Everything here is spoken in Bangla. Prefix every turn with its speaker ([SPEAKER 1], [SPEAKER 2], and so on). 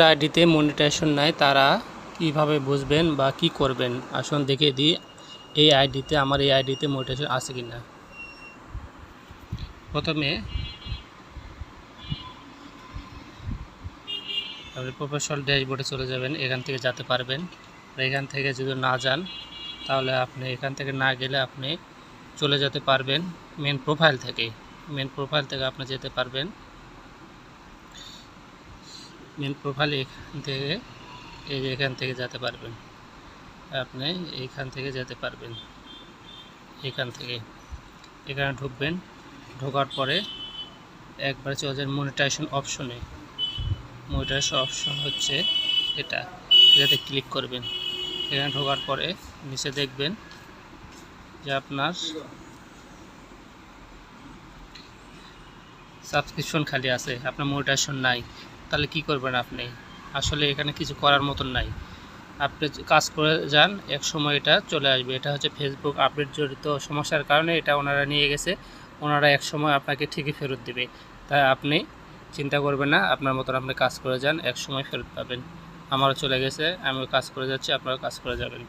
[SPEAKER 1] আইডিতে মনিটাইজেশন নাই, তারা কীভাবে বুঝবেন বা কি করবেন? আসুন দেখে দিই, এই আইডিতে, আমার এই আইডিতে মনিটাইজেশন আছে কি না প্রথমে আপনি প্রফেশনাল ড্যাশবোর্ডে চলে যাবেন, এখান থেকে যেতে পারবেন। এখান থেকে যদি না যান, তাহলে আপনি এখান থেকে না গেলে আপনি চলে যেতে পারবেন মেন প্রোফাইল থেকে। মেন প্রোফাইল থেকে আপনি যেতে পারবেন। মেন প্রোফাইল এখান থেকে এই যে এখান থেকে যেতে পারবেন। আপনি এইখান থেকে যেতে পারবেন। এখান থেকে। এখানে ঢুকবেন। ঢোকার পরে একবার চলে যান মনিটাইজেশন অপশনে মনিটাইজেশন অপশন হচ্ছে এটা। এটাতে ক্লিক করবেন। এখানে ঢোকার পরে নিচে দেখবেন যে আপনার সাবস্ক্রিপশন খালি আছে। আপনার মনিটাইজেশন নাই। তাহলে কি করবেন আপনি? আসলে এখানে কিছু করার মতন নাই। আপনি কাজ করে যান, এক সময় এটা চলে আসবে। এটা হচ্ছে ফেসবুক আপডেট জড়িত সমস্যার কারণে এটা ওনারা নিয়ে গেছে। ওনারা এক সময় আপনাকে ঠিকই ফেরত দেবে। তাই আপনি চিন্তা করবেন না, আপনার মতন আপনি কাজ করে যান, এক সময় ফেরত পাবেন। আমারও চলে গেছে, আমিও কাজ করে যাচ্ছি, আপনারাও কাজ করে যাবেন।